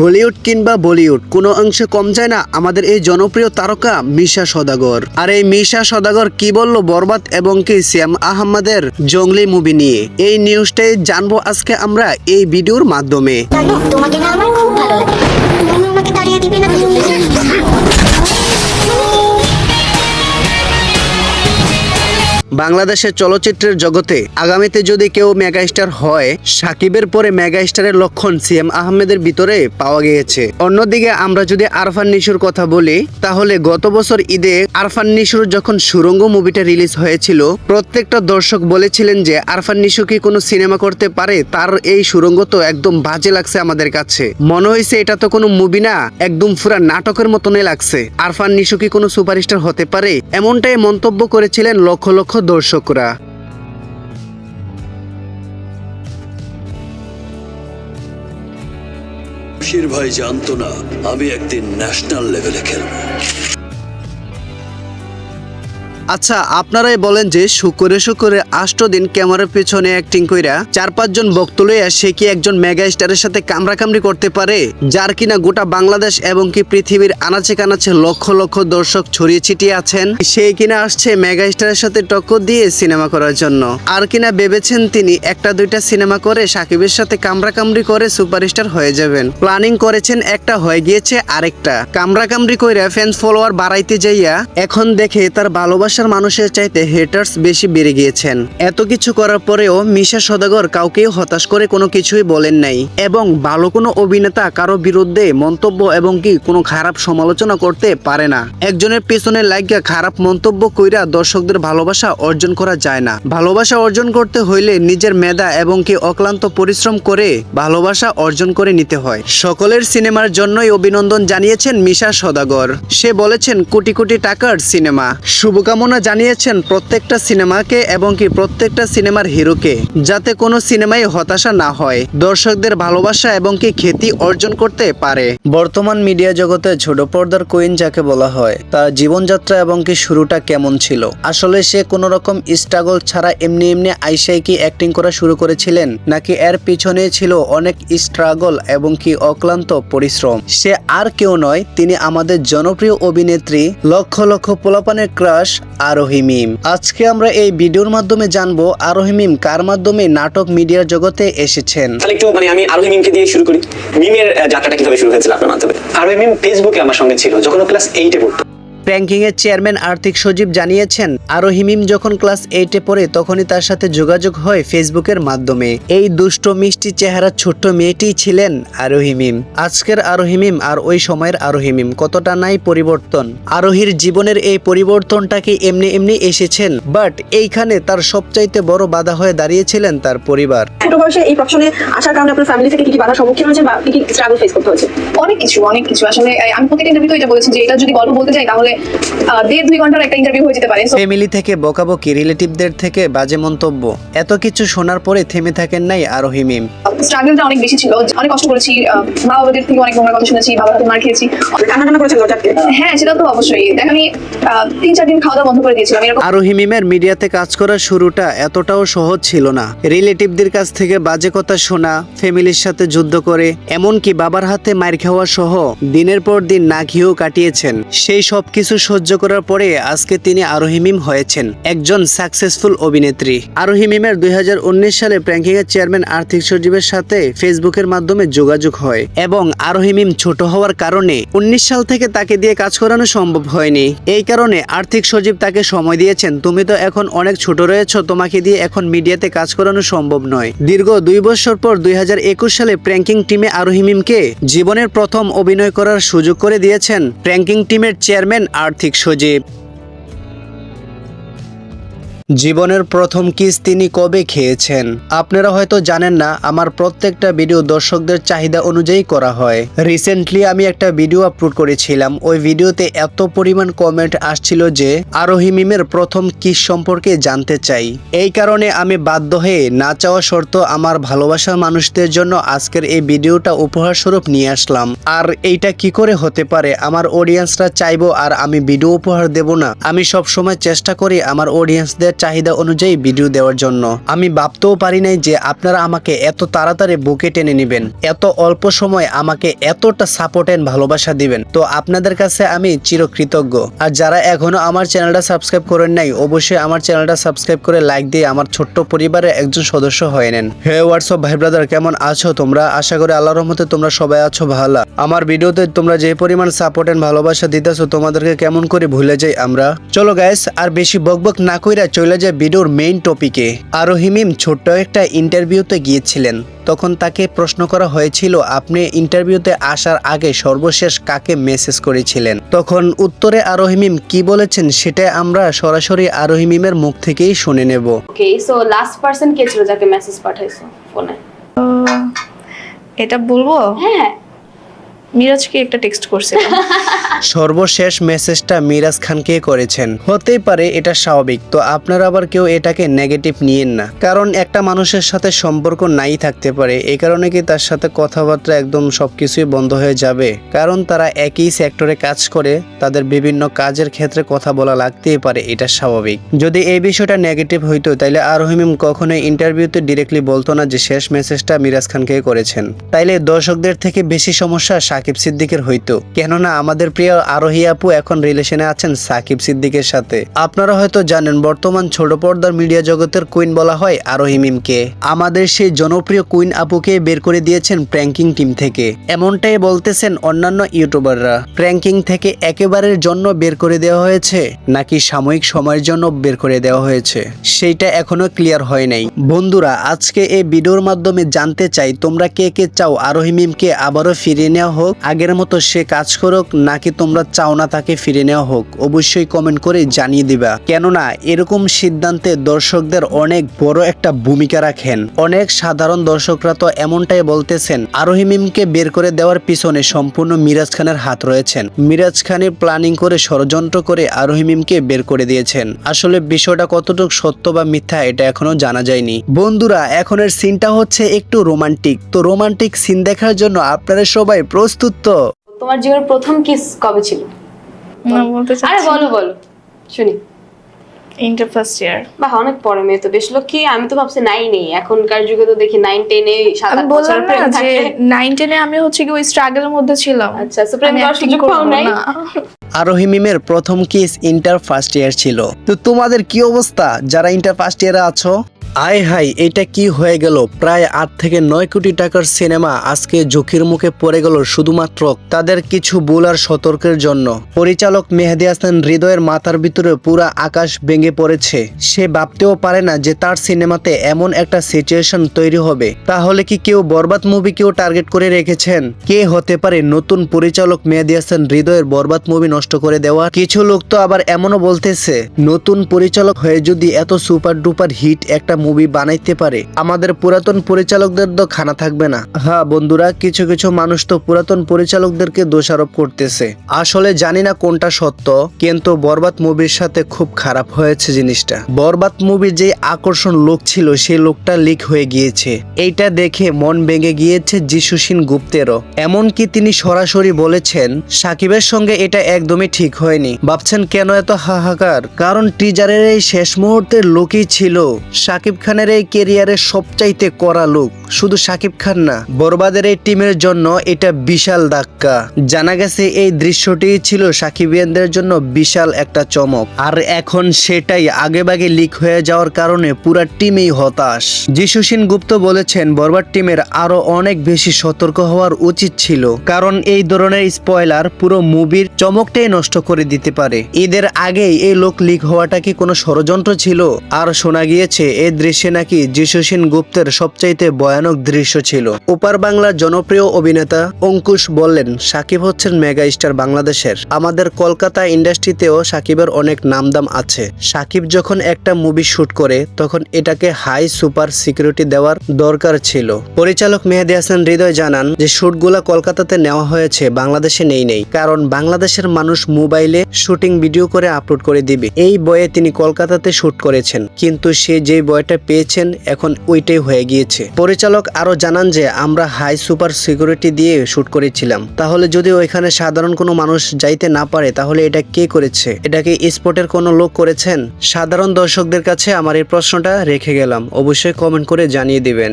Hollywood কিংবা বলিউড, কোনো অংশে কম যায় না আমাদের এই জনপ্রিয় তারকা মিশা সদাগর। আর এই মিশা সদাগর কি বলল বরবাদ এবং কি শ্যাম আহমদের জঙ্গলি মুভি নিয়ে? এই নিউজটাই জানব আজকে আমরা এই ভিডিওর মাধ্যমে। তোমাকে না আমার খুব ভালো লাগে। তুমি আমাকে দিবে না বাংলাদেশের চলচ্চিত্রের জগতে আগামীতে যদি কেউ মেগাস্টার হয়, সাকিবের পরে মেগাস্টারের লক্ষণ সিএম আহমেদের ভিতরে পাওয়া গিয়েছে। অন্যদিকে আমরা যদি আরফান নিশুর কথা বলি, তাহলে গত বছর ঈদে আরফান নিশুর যখন সুরঙ্গ মুভিটা রিলিজ হয়েছিল, প্রত্যেকটা দর্শক বলেছিলেন যে আরফান নিশু কি কোনো সিনেমা করতে পারে, তার এই সুরঙ্গ তো একদম বাজে লাগছে আমাদের কাছে। মনে হয়েছে এটা তো কোনো মুভি না, একদম পুরা নাটকের মতনই লাগছে। আরফান নিশু কি কোনো সুপারস্টার হতে পারে? এমনটাই মন্তব্য করেছিলেন লক্ষ লক্ষ দর্শকরা। ভাই জানতো না আমি একদিন ন্যাশনাল লেভেলে খেলব। আচ্ছা আপনারাই বলেন যে শুকরে শুকরে আষ্ট দিন ক্যামেরার পিছনে অ্যাক্টিং কইরা চার পাঁচজন বক্ত লইয়া সে কি একজন মেগা স্টারের সাথে কামড়াকামড়ি করতে পারে? যার কিনা গোটা বাংলাদেশ এবং কি পৃথিবীর আনাচে কানাচে লক্ষ লক্ষ দর্শক ছড়িয়ে ছিটিয়ে আছেন? সেই কিনা আসছে মেগা স্টারের সাথে টক্কর দিয়ে সিনেমা করার জন্য। আর কিনা ভেবেছেন তিনি একটা দুইটা সিনেমা করে সাকিবের সাথে কামড়াকামড়ি করে সুপারস্টার হয়ে যাবেন। প্ল্যানিং করেছেন একটা হয়ে গিয়েছে আরেকটা। কামড়াকামড়ি কইরা ফ্যান্স ফলোয়ার বাড়াইতে যাইয়া এখন দেখে তার ভালোবাসার মানুষের চাইতে হেটার্স বেশি বেড়ে গিয়েছেন। এত কিছু করার পরেও মিশা সদাগর কাউকেই হতাশ করে কোনো কিছুই বলেন নাই। এবং ভালো কোনো অভিনেতা কারও বিরুদ্ধে মন্তব্য এবং কি কোনো খারাপ সমালোচনা করতে পারে না। একজনের পেছনে লাগিয়া খারাপ মন্তব্য কইরা দর্শকদের ভালোবাসা অর্জন করা যায় না। ভালোবাসা অর্জন করতে হইলে নিজের মেধা এবং কি অক্লান্ত পরিশ্রম করে ভালোবাসা অর্জন করে নিতে হয়। সকলের সিনেমার জন্যই অভিনন্দন জানিয়েছেন মিশা সদাগর। সে বলেছেন, কোটি কোটি টাকার সিনেমা। শুভকামনা জানিয়েছেন প্রত্যেকটা সিনেমাকে এবং কি প্রত্যেকটা সিনেমার হিরোকে, যাতে কোনো সিনেমায় হতাশা না হয়, দর্শকদের ভালোবাসা এবং কি খ্যাতি অর্জন করতে পারে। বর্তমান মিডিয়া জগতে ছোট পর্দার কুইন যাকে বলা হয়, তার জীবনযাত্রা এবং কি শুরুটা কেমন ছিল? আসলে সে কোনো রকম স্ট্রাগল ছাড়া এমনি এমনি আইসাই কি অ্যাক্টিং করা শুরু করেছিলেন, নাকি এর পিছনে ছিল অনেক স্ট্রাগল এবং কি অক্লান্ত পরিশ্রম? সে আর কেউ নয়, তিনি আমাদের জনপ্রিয় অভিনেত্রী, লক্ষ লক্ষ পোলাপানের ক্রাশ আরোহি মিম। আজকে আমরা এই ভিডিওর মাধ্যমে জানব আরোহি মিম কার মাধ্যমে নাটক মিডিয়ার জগতে এসেছেন। তাহলে একটু মানে আমি আরোহী মিমকে দিয়ে শুরু করি। মিমের যাত্রাটা কীভাবে শুরু হয়েছিল আপনার মাধ্যমে? আরোহী মিম ফেসবুকে আমার সঙ্গে ছিল, যখন ক্লাস এইটে পড়তো। এর চেয়ারম্যান আর্থিক সজীব জানিয়েছেন আরোহি হিমিম যখন ক্লাস এইটে পড়ে তখনই তার সাথে যোগাযোগ হয় ফেসবুকের মাধ্যমে। এই দুষ্ট মিষ্টি চেহারার ছোট্ট মেয়েটি ছিলেন আরোহি মিম আজকের আরোহি মিম আর ওই সময়ের আরোহি মিম কতটা নাই পরিবর্তন। আরোহীর জীবনের এই পরিবর্তনটাকে এমনি এমনি এসেছেন? বাট এইখানে তার সবচাইতে বড় বাধা হয়ে দাঁড়িয়েছিলেন তার পরিবার। ছোট বয়সে এই প্রফেশনে আসার কারণে আপনার ফ্যামিলি থেকে কি কি বাধার সম্মুখীন হয়েছে বা কি কি স্ট্রাগল ফেস করতে হয়েছে? অনেক কিছু অনেক কিছু। আসলে আমি প্রত্যেকটা ইন্টারভিউতে এটা বলেছি যে এটা যদি গল্প বলতে যাই তাহলে আহ, দেড় দুই ঘণ্টার একটা ইন্টারভিউ হয়ে যেতে পারে ফ্যামিলি থেকে বকাবকি রিলেটিভদের থেকে বাজে মন্তব্য। এত কিছু শোনার পরে থেমে থাকেন নাই আরোহি মিম স্ট্রাগলটা অনেক বেশি ছিল। অনেক কষ্ট করেছি। মা বাবাদের থেকে অনেক নোংরা কথা শুনেছি বাবার হাতে মার খেয়েছি। কান্না কান্না করেছেন দরজাকে হ্যাঁ সেটা তো অবশ্যই। দেখ আমি তিন চার দিন খাওয়া দাওয়া বন্ধ করে দিয়েছিলাম এরকম আরোহি মিমের মিডিয়াতে কাজ করার শুরুটা এতটাও সহজ ছিল না। রিলেটিভদের কাছ থেকে বাজে কথা শোনা ফ্যামিলির সাথে যুদ্ধ করে এমনকি বাবার হাতে মার খাওয়া সহ দিনের পর দিন না খেয়েও কাটিয়েছেন। সেই সব কিছু সহ্য করার পরে আজকে তিনি আরোহিমিম হয়েছেন, একজন সাকসেসফুল অভিনেত্রী। আরোহিমিমের দুই হাজার উনিশ সালে প্র্যাঙ্কিং এর চেয়ারম্যান আর্থিক সজীবের সাথে ফেসবুকের মাধ্যমে যোগাযোগ হয় এবং আরোহিমিম ছোট হওয়ার কারণে উনিশ সাল থেকে তাকে দিয়ে কাজ করানো সম্ভব হয়নি। এই কারণে আর্থিক সজীব তাকে সময় দিয়েছেন, তুমি তো এখন অনেক ছোট রয়েছ, তোমাকে দিয়ে এখন মিডিয়াতে কাজ করানো সম্ভব নয়। দীর্ঘ দুই বছর পর দুই হাজার একুশ সালে প্র্যাঙ্কিং টিমে আরোহিমিমকে জীবনের প্রথম অভিনয় করার সুযোগ করে দিয়েছেন। প্র্যাঙ্কিং টিমের চেয়ারম্যান আর্থিক সজীব জীবনের প্রথম কিস তিনি কবে খেয়েছেন? আপনারা হয়তো জানেন না, আমার প্রত্যেকটা ভিডিও দর্শকদের চাহিদা অনুযায়ী করা হয়। রিসেন্টলি আমি একটা ভিডিও আপলোড করেছিলাম। ওই ভিডিওতে এত পরিমাণ কমেন্ট আসছিল যে, আরোহি মিমের প্রথম কিস সম্পর্কে জানতে চাই। এই কারণে আমি বাধ্য হয়ে না চাওয়া শর্ত আমার ভালোবাসার মানুষদের জন্য আজকের এই ভিডিওটা উপহার স্বরূপ নিয়ে আসলাম। আর এইটা কি করে হতে পারে? আমার অডিয়েন্সরা চাইব আর আমি ভিডিও উপহার দেব না। আমি সব সময় চেষ্টা করি আমার অডিয়েন্সদের চাহিদা অনুযায়ী ভিডিও দেওয়ার জন্য। আমি ভাবতেও পারি নাই যে আপনারা আমাকে এত তাড়াতাড়ি বুকে টেনে নেবেন, এত অল্প সময় আমাকে এতটা সাপোর্ট এন্ড ভালোবাসা দিবেন। তো আপনাদের কাছে আমি চিরকৃতজ্ঞ। আর যারা এখনও আমার চ্যানেলটা সাবস্ক্রাইব করেন নাই, অবশ্যই আমার চ্যানেলটা সাবস্ক্রাইব করে লাইক দিয়ে আমার ছোট্ট পরিবারের একজন সদস্য হয়ে নেন। হে হোয়াটসঅ্যাপ ভাই ব্রাদার কেমন আছো তোমরা? আশা করি আল্লাহর রহমতে তোমরা সবাই আছো ভালো। আমার ভিডিওতে তোমরা যে পরিমাণ সাপোর্ট এন্ড ভালোবাসা দিতেছো, তোমাদেরকে কেমন করে ভুলে যাই আমরা? চলো গাইস আর বেশি বকবক না কইরা চলে যায় ভিডিওর মেইন টপিকে আরও হিমিম ছোট্ট একটা ইন্টারভিউতে গিয়েছিলেন। তখন তাকে প্রশ্ন করা হয়েছিল আপনি ইন্টারভিউতে আসার আগে সর্বশেষ কাকে মেসেজ করেছিলেন? তখন উত্তরে আরোহিমিম কি বলেছেন সেটা আমরা সরাসরি আরোহিমিমের মুখ থেকেই শুনে নেব। ওকে সো লাস্ট পার্সন কে ছিল যাকে মেসেজ পাঠাইছো? ফোনে? এটা বলব? হ্যাঁ। মিরাজকে একটা টেক্সট করছিলাম। সর্বশেষ মেসেজটা মিরাজ খানকে করেছেন। হতেই পারে এটা স্বাভাবিক, তো আপনারা আবার কেউ এটাকে নেগেটিভ নিয়েন না। কারণ একটা মানুষের সাথে সম্পর্ক নাই থাকতে পারে, এই কারণে কি তার সাথে কথাবার্তা একদম সবকিছুই বন্ধ হয়ে যাবে? কারণ তারা একই সেক্টরে কাজ করে, তাদের বিভিন্ন কাজের ক্ষেত্রে কথা বলা লাগতেই পারে, এটা স্বাভাবিক। যদি এই বিষয়টা নেগেটিভ হইতো, তাইলে আরহিমিম কখনোই ইন্টারভিউতে ডিরেক্টলি বলতো না যে শেষ মেসেজটা মিরাজ খানকে করেছেন। তাইলে দর্শকদের থেকে বেশি সমস্যা সাকিব সিদ্দিকের হইতো। কেননা আমাদের প্রিয় আরোহী আপু এখন রিলেশনে আছেন সাকিব সিদ্দিকের সাথে। আপনারা হয়তো জানেন, বর্তমান ছোট পর্দার মিডিয়া জগতের কুইন বলা হয় আরোহী মিমকে। আমাদের সেই জনপ্রিয় কুইন আপুকে বের করে দিয়েছেন প্র্যাঙ্কিং টিম থেকে। এমনটাই বলতেছেন অন্যান্য ইউটিউবাররা। প্র্যাঙ্কিং থেকে একেবারের জন্য বের করে দেওয়া হয়েছে, নাকি সাময়িক সময়ের জন্য বের করে দেওয়া হয়েছে? সেইটা এখনও ক্লিয়ার হয় নাই। বন্ধুরা, আজকে এই ভিডিওর মাধ্যমে জানতে চাই, তোমরা কে কে চাও আরোহী মিমকে আবারও ফিরিয়ে নেওয়া হোক? আগের মতো সে কাজ করুক, নাকি তোমরা চাও না তাকে ফিরে নেওয়া হোক, অবশ্যই কমেন্ট করে জানিয়ে দিবা। কেননা, এরকম সিদ্ধান্তে দর্শকদের অনেক বড় একটা ভূমিকা রাখেন। অনেক সাধারণ দর্শকরা তো এমনটাই বলতেছেন, আরোহী মিমকে বের করে দেওয়ার পিছনে সম্পূর্ণ মিরাজ খানের হাত রয়েছেন। মিরাজ খানের প্ল্যানিং করে, ষড়যন্ত্র করে আরোহী মিমকে বের করে দিয়েছেন। আসলে বিষয়টা কতটুকু সত্য বা মিথ্যা, এটা এখনও জানা যায়নি। বন্ধুরা, এখনের সিনটা হচ্ছে একটু রোমান্টিক তো রোমান্টিক সিন দেখার জন্য আপনারা সবাই প্রস্তুত তো? তোমার জীবনের প্রথম কিস কবে ছিল? না বলতে আরে বলো বলো। শুনি। ইন্টার ফার্স্ট ইয়ার বাহ অনেক পরে মেয়ে তো। বেশ আমি তো ভাবছি নাই নেই এখনকার যুগে তো দেখি নাইন টেনে সাত আট বছর না প্রেম যে থাকে। নাইন টেনে আমি হচ্ছে কি ওই স্ট্রাগলের মধ্যে ছিলাম। আচ্ছা, so প্রেম করার সুযোগ পাও নাই? না। আরোহী মিমের প্রথম কিস ইন্টার ফার্স্ট ইয়ার ছিল। তো তোমাদের কি অবস্থা? যারা ইন্টার ফার্স্ট ইয়ারে আছো? আয় হাই এটা কি হয়ে গেল? প্রায় আট থেকে নয় কোটি টাকার সিনেমা আজকে ঝুঁকির মুখে পড়ে গেল শুধুমাত্র তাদের কিছু ভুল আর সতর্কের জন্য। পরিচালক মেহেদি হাসান হৃদয়ের মাথার ভিতরে পুরা আকাশ ভেঙে পড়েছে। সে ভাবতেও পারে না যে তার সিনেমাতে এমন একটা সিচুয়েশন তৈরি হবে। তাহলে কি কেউ বরবাদ মুভি কেউ টার্গেট করে রেখেছেন? কে হতে পারে নতুন পরিচালক মেহেদি হাসান হৃদয়ের বরবাদ মুভি নষ্ট করে দেওয়া? কিছু লোক তো আবার এমনও বলতেছে, নতুন পরিচালক হয়ে যদি এত সুপার ডুপার হিট একটা মুভি বানাইতে পারে, আমাদের পুরাতন পরিচালকদের তো খানা থাকবে না। হ্যাঁ বন্ধুরা, কিছু কিছু মানুষ তো পুরাতন পরিচালকদেরকে দোষারোপ করতেছে। আসলে জানি না কোনটা সত্য, কিন্তু বরবাদ মুভির সাথে খুব খারাপ হয়েছে জিনিসটা। বরবাদ মুভির যে আকর্ষণ লোক ছিল, সেই লোকটা লিক হয়ে গিয়েছে। এইটা দেখে মন ভেঙে গিয়েছে যিশুসিন গুপ্তেরও। এমনকি তিনি সরাসরি বলেছেন, সাকিবের সঙ্গে এটা একদমই ঠিক হয়নি। ভাবছেন কেন এত হাহাকার? কারণ টিজারের এই শেষ মুহূর্তের লোকই ছিল। সাকিব খানের এই কেরিয়ারের সবচাইতে করা লোক শুধু সাকিব খান না, বরবাদের এই টিমের জন্য এটা বিশাল ধাক্কা। জানা গেছে এই দৃশ্যটি ছিল সাকিবিয়ানদের জন্য বিশাল একটা চমক। আর এখন সেটাই আগেভাগে লিক হয়ে যাওয়ার কারণে পুরা টিমই হতাশ। যিশুসিন গুপ্ত বলেছেন, বরবাদ টিমের আরও অনেক বেশি সতর্ক হওয়ার উচিত ছিল। কারণ এই ধরনের স্পয়লার পুরো মুভির চমকটাই নষ্ট করে দিতে পারে। ঈদের আগেই এই লোক লিক হওয়াটা কি কোনো ষড়যন্ত্র ছিল? আর শোনা গিয়েছে এই দৃশ্যে নাকি যিশুসিন গুপ্তের সবচাইতে ভয়ানক দৃশ্য ছিল। ওপার বাংলার জনপ্রিয় অভিনেতা অঙ্কুশ বললেন, সাকিব হচ্ছেন মেগা স্টার বাংলাদেশের। আমাদের কলকাতা ইন্ডাস্ট্রিতেও সাকিবের অনেক নামদাম আছে। সাকিব যখন একটা মুভি শুট করে, তখন এটাকে হাই সুপার সিকিউরিটি দেওয়ার দরকার ছিল। পরিচালক মেহেদি হাসান হৃদয় জানান যে, শুটগুলা কলকাতাতে নেওয়া হয়েছে, বাংলাদেশে নেই নেই। কারণ বাংলাদেশের মানুষ মোবাইলে শুটিং ভিডিও করে আপলোড করে দিবে। এই বয়ে তিনি কলকাতাতে শুট করেছেন। কিন্তু সে যে বয়টা যেটা পেয়েছেন, এখন ওইটাই হয়ে গিয়েছে। পরিচালক আরও জানান যে, আমরা হাই সুপার সিকিউরিটি দিয়ে শুট করেছিলাম। তাহলে যদি ওইখানে সাধারণ কোনো মানুষ যাইতে না পারে, তাহলে এটা কে করেছে? এটাকে স্পটের কোনো লোক করেছেন? সাধারণ দর্শকদের কাছে আমার এই প্রশ্নটা রেখে গেলাম। অবশ্যই কমেন্ট করে জানিয়ে দিবেন।